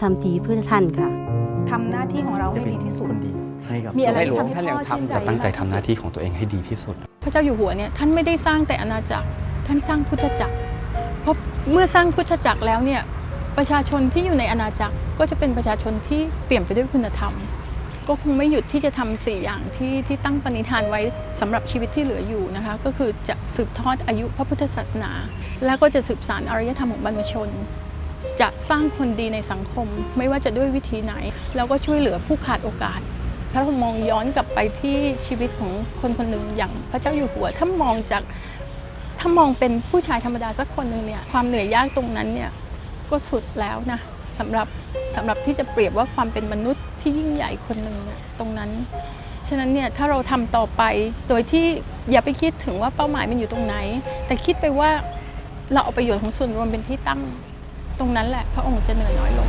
ทำทีเพื่อท่านค่ะ ทำหน้าที่ของเราจะให้เป็นดีที่สุด คนดีให้กับมีอะไร ในที่หลวงทำให้ท่านยังพ่อชื่นทำใจจะตั้งใจมากที่ทำหสุน้าดที่ของตัวเองให้ดีที่สุด พระเจ้าอยู่หัวเนี่ยท่านไม่ได้สร้างแต่อาณาจักร ท่านสร้างพุทธจักร เพราะเมื่อสร้างพุทธจักรแล้วเนี่ยประชาชนที่อยู่ในอาณาจักรก็จะเป็นประชาชนที่เปลี่ยนไปด้วยคุณธรรม ก็คงไม่หยุดที่จะทำสี่อย่างที่ที่ตั้งปณิธานไว้สำหรับชีวิตที่เหลืออยู่นะคะ ก็คือจะสืบทอดอายุพระพุทธศาสนา แล้วก็จะสืบสานอารยธรรมของบรรพชน จะสร้างคนดีในสังคม ไม่ว่าจะด้วยวิธีไหน แล้วก็ช่วยเหลือผู้ขาดโอกาส ถ้าเรามองย้อนกลับไปที่ชีวิตของคนคนหนึ่งอย่างพระเจ้าอยู่หัว ถ้ามองจากถ้ามองเป็นผู้ชายธรรมดาสักคนหนึ่งเนี่ยความเหนื่อยยากตรงนั้นเนี่ยก็สุดแล้วนะสำหรับสำหรับที่จะเปรียบว่าความเป็นมนุษย์ที่ยิ่งใหญ่คนหนึ่งเนี่ยตรงนั้น ฉะนั้นเนี่ยถ้าเราทำต่อไปโดยที่อย่าไปคิดถึงว่าเป้าหมายมันอยู่ตรงไหน แต่คิดไปว่าเราเอาประโยชน์ของส่วนรวมเป็นที่ตั้ง ตรงนั้นแหละพระองค์จะเหนื่อยน้อยลง